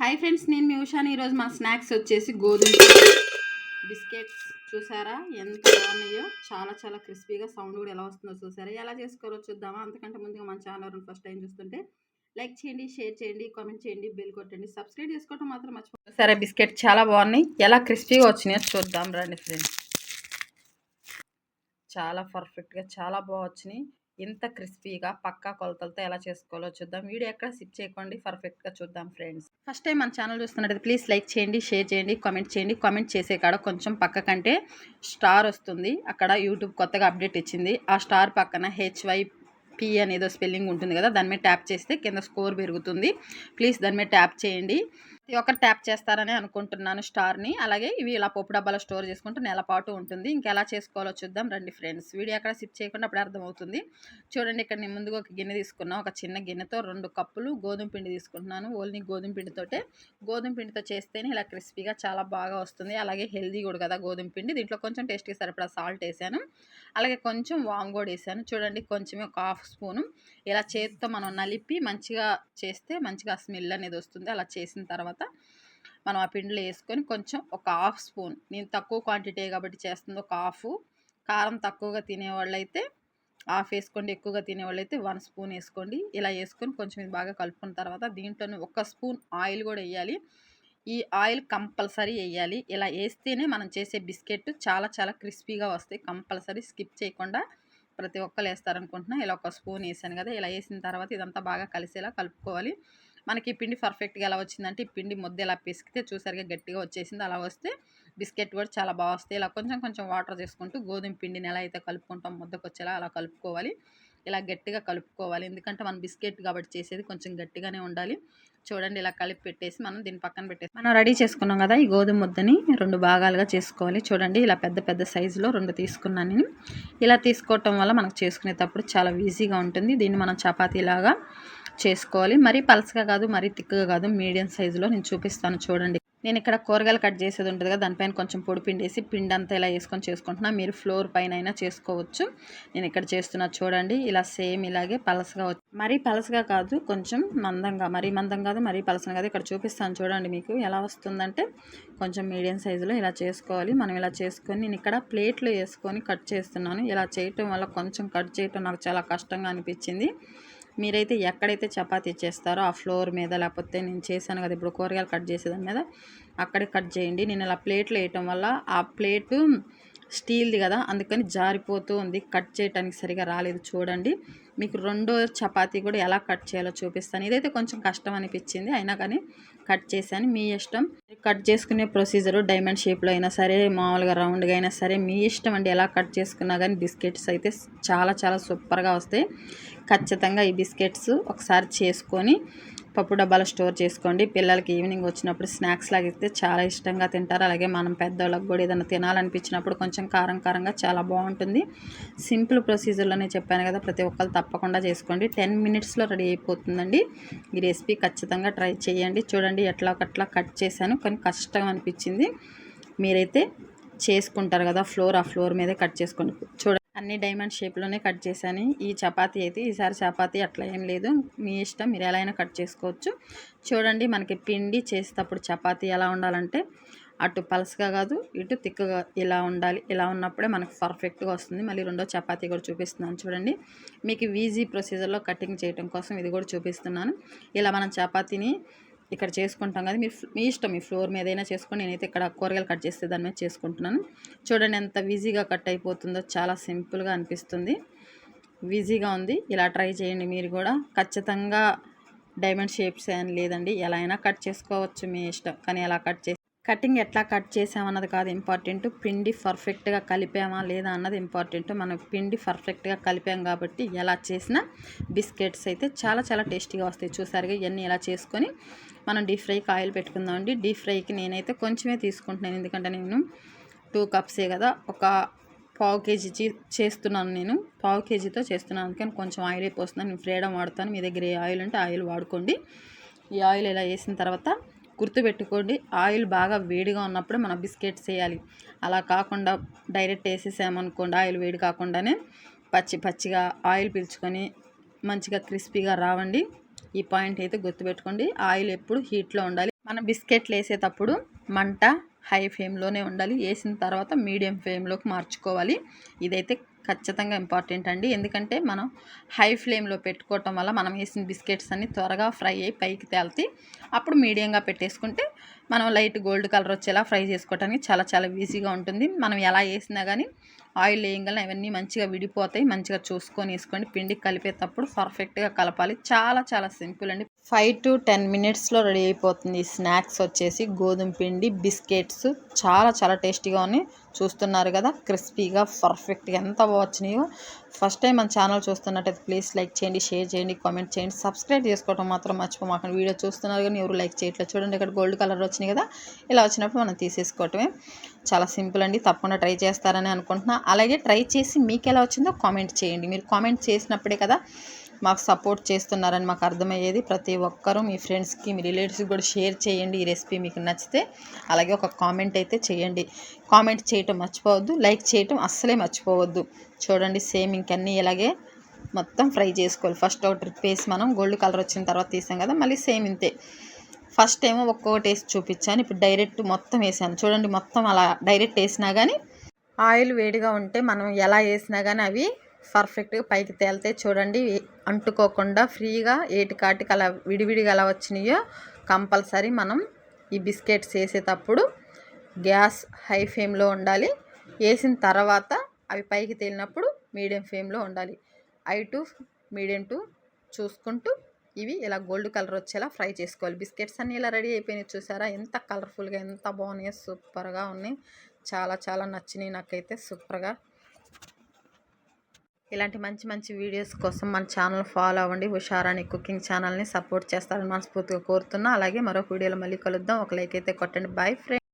Hi friends నేను మీ ఉషాని. ఈరోజు మా స్నాక్స్ వచ్చేసి గోధుమ బిస్కెట్స్ చూసారా? ఎంత బాగున్నాయో. చాలా చాలా క్రిస్పీగా సౌండ్ కూడా ఎలా వస్తుందో చూసారా? ఎలా చేసుకోవాలో చూద్దామా? అంతకంటే ముందుగా మన ఛానల్ ఫస్ట్ టైం చూస్తుంటే లైక్ చేయండి షేర్ చేయండి కామెంట్ చేయండి బిల్ కొట్టండి. సబ్స్క్రైబ్ చేసుకోవడం మాత్రం మర్చిపో సరే బిస్కెట్ చాలా బాగున్నాయి. ఎలా క్రిస్పీగా వచ్చినాయో చూద్దాం రండి ఫ్రెండ్స్. చాలా పర్ఫెక్ట్గా చాలా బాగా వచ్చినాయి. ఇంత క్రిస్పీగా పక్కా కొలతలతో ఎలా చేసుకోవాలో చూద్దాం. వీడియో ఎక్కడ సిప్ చేయకండి. పర్ఫెక్ట్గా చూద్దాం ఫ్రెండ్స్. ఫస్ట్ టైం మన ఛానల్ చూస్తున్నట్టు ప్లీజ్ లైక్ చేయండి షేర్ చేయండి కామెంట్ చేయండి. కామెంట్ చేసే కాడ కొంచెం పక్క కంటే స్టార్ వస్తుంది. అక్కడ యూట్యూబ్ కొత్తగా అప్డేట్ ఇచ్చింది. ఆ స్టార్ పక్కన హెచ్వై పి అనేదో స్పెల్లింగ్ ఉంటుంది కదా దాని మీద ట్యాప్ చేస్తే కింద స్కోర్ పెరుగుతుంది. ప్లీజ్ దాని మీద ట్యాప్ చేయండి. ప్రతి ఒక్కరు ట్యాప్ చేస్తారని అనుకుంటున్నాను స్టార్ని. అలాగే ఇవి ఇలా పప్పు డబ్బాలో స్టోర్ చేసుకుంటూ నెల పాటు ఉంటుంది. ఎలా చేసుకోవాలో చూద్దాం రండి ఫ్రెండ్స్. వీడియో అక్కడ సిప్ చేయకుండా అప్పుడు అర్థమవుతుంది. చూడండి ఇక్కడ నేను ముందుగా ఒక గిన్నె తీసుకున్నాను ఒక చిన్న గిన్నెతో రెండు కప్పులు గోధుమ పిండి తీసుకుంటున్నాను. ఓన్లీ గోధుమ పిండితోటే. గోధుమ పిండితో చేస్తేనే ఇలా క్రిస్పీగా చాలా బాగా వస్తుంది. అలాగే హెల్దీ కూడా కదా గోధుమ పిండి. దీంట్లో కొంచెం టేస్ట్కి సరిపడా సాల్ట్ వేసాను. అలాగే కొంచెం వామ్ కూడా వేసాను. చూడండి కొంచెం ఒక హాఫ్ స్పూను. ఇలా చేతితో మనం నలిపి మంచిగా చేస్తే మంచిగా స్మెల్ అనేది వస్తుంది. అలా చేసిన తర్వాత తర్వాత మనం ఆ పిండిలో వేసుకొని కొంచెం ఒక హాఫ్ స్పూన్ నేను తక్కువ క్వాంటిటీ కాబట్టి చేస్తుంది ఒక హాఫ్ కారం తక్కువగా తినేవాళ్ళు అయితే హాఫ్ వేసుకోండి ఎక్కువగా తినేవాళ్ళు అయితే వన్ స్పూన్ వేసుకోండి. ఇలా వేసుకొని కొంచెం ఇది బాగా కలుపుకున్న తర్వాత దీంట్లోనే ఒక స్పూన్ ఆయిల్ కూడా వేయాలి. ఈ ఆయిల్ కంపల్సరీ వేయాలి. ఇలా వేస్తేనే మనం చేసే బిస్కెట్ చాలా చాలా క్రిస్పీగా వస్తాయి. కంపల్సరీ స్కిప్ చేయకుండా ప్రతి ఒక్కరు వేస్తారనుకుంటున్నా. ఇలా ఒక స్పూన్ వేసాను కదా ఇలా వేసిన తర్వాత ఇదంతా బాగా కలిసేలా కలుపుకోవాలి. మనకి ఈ పిండి పర్ఫెక్ట్గా ఎలా వచ్చిందంటే ఈ పిండి ముద్ద ఎలా పిసికితే చూసారుగా గట్టిగా వచ్చేసింది. అలా వస్తే బిస్కెట్ కూడా చాలా బాగా వస్తాయి. ఇలా కొంచెం కొంచెం వాటర్ చేసుకుంటూ గోధుమ పిండిని ఎలా అయితే కలుపుకుంటాం ముద్దకు వచ్చేలా అలా కలుపుకోవాలి. ఇలా గట్టిగా కలుపుకోవాలి. ఎందుకంటే మనం బిస్కెట్ కాబట్టి చేసేది కొంచెం గట్టిగానే ఉండాలి. చూడండి ఇలా కలిపి పెట్టేసి మనం దీని పక్కన పెట్టేసి మనం రెడీ చేసుకున్నాం కదా ఈ గోధుమ ముద్దని. రెండు భాగాలుగా చేసుకోవాలి. చూడండి ఇలా పెద్ద పెద్ద సైజులో రెండు తీసుకున్నాను నేను. ఇలా తీసుకోవటం వల్ల మనకు చేసుకునేటప్పుడు చాలా ఈజీగా ఉంటుంది. దీన్ని మనం చపాతీలాగా చేసుకోవాలి. మరీ పలసగా కాదు మరీ తిక్కగా కాదు. మీడియం సైజులో నేను చూపిస్తాను చూడండి. నేను ఇక్కడ కూరగాయలు కట్ చేసేది ఉంటుంది కదా దానిపైన కొంచెం పొడి పిండేసి వేసి పిండి అంతా ఇలా వేసుకొని చేసుకుంటున్నా. మీరు ఫ్లోర్ పైన అయినా చేసుకోవచ్చు. నేను ఇక్కడ చేస్తున్నా చూడండి. ఇలా సేమ్ ఇలాగే పలసగా మరీ పలసగా కాదు కొంచెం మందంగా మరీ మందం కాదు మరీ పలసగా కాదు. ఇక్కడ చూపిస్తాను చూడండి మీకు ఎలా వస్తుందంటే కొంచెం మీడియం సైజులో ఇలా చేసుకోవాలి. మనం ఇలా చేసుకొని నేను ఇక్కడ ప్లేట్లో వేసుకొని కట్ చేస్తున్నాను. ఇలా చేయటం వల్ల కొంచెం కట్ చేయటం నాకు చాలా కష్టంగా అనిపించింది. మీరైతే ఎక్కడైతే చపాతీ చేస్తారో ఆ ఫ్లోర్ మీద లేకపోతే నేను చేశాను కదా ఇప్పుడు కూరగాయలు కట్ చేసేదాని మీద అక్కడే కట్ చేయండి. నేను అలా ప్లేట్లు వేయటం వల్ల ఆ ప్లేటు స్టీల్ది కదా అందుకని జారిపోతూ ఉంది. కట్ చేయడానికి సరిగా రాలేదు. చూడండి మీకు రెండో చపాతీ కూడా ఎలా కట్ చేయాలో చూపిస్తాను. ఇదైతే కొంచెం కష్టం అనిపించింది అయినా కానీ కట్ చేశాను. మీ ఇష్టం. కట్ చేసుకునే ప్రొసీజరు డైమండ్ షేప్లో అయినా సరే మామూలుగా రౌండ్గా అయినా సరే మీ ఇష్టం అండి ఎలా కట్ చేసుకున్నా కానీ బిస్కెట్స్ అయితే చాలా చాలా సూపర్గా వస్తాయి. ఖచ్చితంగా ఈ బిస్కెట్స్ ఒకసారి చేసుకొని పప్పు డబ్బాలో స్టోర్ చేసుకోండి. పిల్లలకి ఈవినింగ్ వచ్చినప్పుడు స్నాక్స్ లాగా ఇస్తే చాలా ఇష్టంగా తింటారు. అలాగే మనం పెద్దవాళ్ళకి కూడా ఏదైనా తినాలనిపించినప్పుడు కొంచెం కారం కారంగా చాలా బాగుంటుంది. సింపుల్ ప్రొసీజర్లోనే చెప్పాను కదా ప్రతి ఒక్కరు తప్పకుండా చేసుకోండి. టెన్ మినిట్స్లో రెడీ అయిపోతుందండి. ఈ రెసిపీ ఖచ్చితంగా ట్రై చేయండి. చూడండి ఎట్లా ఒకట్లా కట్ చేశాను. కానీ కష్టం అనిపించింది. మీరైతే చేసుకుంటారు కదా ఫ్లోర్ ఆ ఫ్లోర్ మీదే కట్ చేసుకోండి. చూడండి అన్ని డైమండ్ షేప్లోనే కట్ చేశాను. ఈ చపాతీ అయితే ఈసారి చపాతీ అట్లా ఏం లేదు. మీ ఇష్టం మీరు ఎలా అయినా కట్ చేసుకోవచ్చు. చూడండి మనకి పిండి చేసేటప్పుడు చపాతీ ఎలా ఉండాలంటే అటు పలసగా కాదు ఇటు తిక్కగా ఇలా ఉండాలి. ఇలా ఉన్నప్పుడే మనకు పర్ఫెక్ట్గా వస్తుంది. మళ్ళీ రెండో చపాతీ కూడా చూపిస్తున్నాను చూడండి. మీకు ఈజీ ప్రొసీజర్లో కటింగ్ చేయడం కోసం ఇది కూడా చూపిస్తున్నాను. ఇలా మనం చపాతీని ఇక్కడ చేసుకుంటాం కదా. మీరు మీ ఇష్టం మీ ఫ్లోర్ మీద అయినా చేసుకొని నేనైతే ఇక్కడ కూరగాయలు కట్ చేస్తే దాని మీద చేసుకుంటున్నాను. చూడండి ఎంత ఈజీగా కట్ అయిపోతుందో చాలా సింపుల్గా అనిపిస్తుంది. ఈజీగా ఉంది. ఇలా ట్రై చేయండి మీరు కూడా. ఖచ్చితంగా డైమండ్ షేప్స్ అని లేదండి. ఎలా అయినా కట్ చేసుకోవచ్చు మీ ఇష్టం. కానీ ఎలా కట్ చేసి కటింగ్ ఎట్లా కట్ చేసామన్నది కాదు ఇంపార్టెంట్. పిండి పర్ఫెక్ట్గా కలిపామా లేదా అన్నది ఇంపార్టెంట్. మనం పిండి పర్ఫెక్ట్గా కలిపాం కాబట్టి ఎలా చేసిన బిస్కెట్స్ అయితే చాలా చాలా టేస్టీగా వస్తాయి. చూసారుగా ఇవన్నీ ఇలా చేసుకొని మనం డీప్ ఫ్రైకి ఆయిల్ పెట్టుకుందామండి డీప్ ఫ్రైకి నేనైతే కొంచెమే తీసుకుంటున్నాను. ఎందుకంటే నేను టూ కప్సే కదా ఒక పావు కేజీ చేస్తున్నాను నేను. పావు కేజీతో చేస్తున్నాను. అందుకని కొంచెం ఆయిల్ అయిపోతున్నాను నేను ఫ్రీడమ్ వాడతాను. మీ దగ్గర ఏ ఆయిల్ అంటే ఆయిల్ వాడుకోండి. ఈ ఆయిల్ ఇలా వేసిన తర్వాత గుర్తుపెట్టుకోండి ఆయిల్ బాగా వేడిగా ఉన్నప్పుడు మనం బిస్కెట్స్ వేయాలి. అలా కాకుండా డైరెక్ట్ వేసేసామనుకోండి ఆయిల్ వేడి కాకుండానే పచ్చి పచ్చిగా ఆయిల్ పీల్చుకొని మంచిగా క్రిస్పీగా రావండి. ఈ పాయింట్ అయితే గుర్తుపెట్టుకోండి ఆయిల్ ఎప్పుడు హీట్లో ఉండాలి. మనం బిస్కెట్లు వేసేటప్పుడు మంట హై ఫ్లేమ్లోనే ఉండాలి. వేసిన తర్వాత మీడియం ఫ్లేమ్లోకి మార్చుకోవాలి. ఇదైతే ఖచ్చితంగా ఇంపార్టెంట్ అండి. ఎందుకంటే మనం హై ఫ్లేమ్లో పెట్టుకోవటం వల్ల మనం వేసిన బిస్కెట్స్ అన్ని త్వరగా ఫ్రై అయ్యి పైకి తేలుతాయి అప్పుడు మీడియంగా పెట్టేసుకుంటే మనం లైట్ గోల్డ్ కలర్ వచ్చేలా ఫ్రై చేసుకోవడానికి చాలా చాలా ఈజీగా ఉంటుంది. మనం ఎలా వేసినా కానీ ఆయిల్ వేయగలం అవన్నీ మంచిగా విడిపోతాయి. మంచిగా చూసుకొని వేసుకోండి. పిండి కలిపేటప్పుడు పర్ఫెక్ట్గా కలపాలి. చాలా చాలా సింపుల్ అండి. ఫైవ్ టు టెన్ మినిట్స్లో రెడీ అయిపోతుంది. స్నాక్స్ వచ్చేసి గోధుమ పిండి బిస్కెట్స్. చాలా చాలా టేస్టీగా ఉన్నాయి. చూస్తున్నారు కదా క్రిస్పీగా పర్ఫెక్ట్గా ఎంత వచ్చినాయో ఫస్ట్ టైం మన ఛానల్ చూస్తున్నట్టయితే ప్లీజ్ లైక్ చేయండి షేర్ చేయండి కామెంట్ చేయండి. సబ్స్క్రైబ్ చేసుకోవడం మాత్రం మర్చిపోమాకండి వీడియో చూస్తున్నారు కానీ ఎవరు లైక్ చేయట్లేదు. చూడండి ఇక్కడ గోల్డ్ కలర్ వచ్చినాయి కదా. ఇలా వచ్చినప్పుడు మనం తీసేసుకోవటమే. చాలా సింపుల్ అండి. తప్పకుండా ట్రై చేస్తారని అనుకుంటున్నా. అలాగే ట్రై చేసి మీకు ఎలా వచ్చిందో కామెంట్ చేయండి. మీరు కామెంట్ చేసినప్పుడే కదా మాకు సపోర్ట్ చేస్తున్నారని మాకు అర్థమయ్యేది. ప్రతి ఒక్కరూ మీ ఫ్రెండ్స్కి మీ రిలేటివ్స్కి కూడా షేర్ చేయండి ఈ రెసిపీ మీకు నచ్చితే. అలాగే ఒక కామెంట్ అయితే చేయండి. కామెంట్ చేయటం మర్చిపోవద్దు లైక్ చేయటం అస్సలే మర్చిపోవద్దు. చూడండి సేమ్ ఇంకన్నీ ఇలాగే మొత్తం ఫ్రై చేసుకోవాలి. ఫస్ట్ ఒక ట్రిప్ వేసి మనం గోల్డ్ కలర్ వచ్చిన తర్వాత తీసాం కదా మళ్ళీ సేమ్ ఇంతే. ఫస్ట్ ఏమో ఒక్కొక్కటి వేసి చూపించాను. ఇప్పుడు డైరెక్ట్ మొత్తం వేసాను. చూడండి మొత్తం అలా డైరెక్ట్ వేసినా కానీ ఆయిల్ వేడిగా ఉంటే మనం ఎలా వేసినా కానీ అవి పర్ఫెక్ట్గా పైకి తేలితే చూడండి అంటుకోకుండా ఫ్రీగా ఏటికాటికి అలా విడివిడిగా అలా వచ్చినాయో కంపల్సరీ మనం ఈ బిస్కెట్స్ వేసేటప్పుడు గ్యాస్ హై ఫ్లేమ్లో ఉండాలి. వేసిన తర్వాత అవి పైకి తేలినప్పుడు మీడియం ఫ్లేమ్లో ఉండాలి. ఐ టు మీడియం టు చూసుకుంటూ ఇవి ఇలా గోల్డ్ కలర్ వచ్చేలా ఫ్రై చేసుకోవాలి. బిస్కెట్స్ అన్నీ ఇలా రెడీ అయిపోయినాయి చూసారా? ఎంత కలర్ఫుల్గా ఎంత బాగున్నాయో సూపర్గా ఉన్నాయి. చాలా చాలా నచ్చినాయి నాకైతే సూపర్గా. ఇలాంటి మంచి మంచి వీడియోస్ కోసం మన ఛానల్ ఫాలో అవ్వండి. హుషారాని కుకింగ్ ఛానల్ని సపోర్ట్ చేస్తారని మనస్ఫూర్తిగా కోరుతున్నా. అలాగే మరొక వీడియోలో మళ్ళీ కలుద్దాం. ఒక లైక్ అయితే కొట్టండి. Boy friend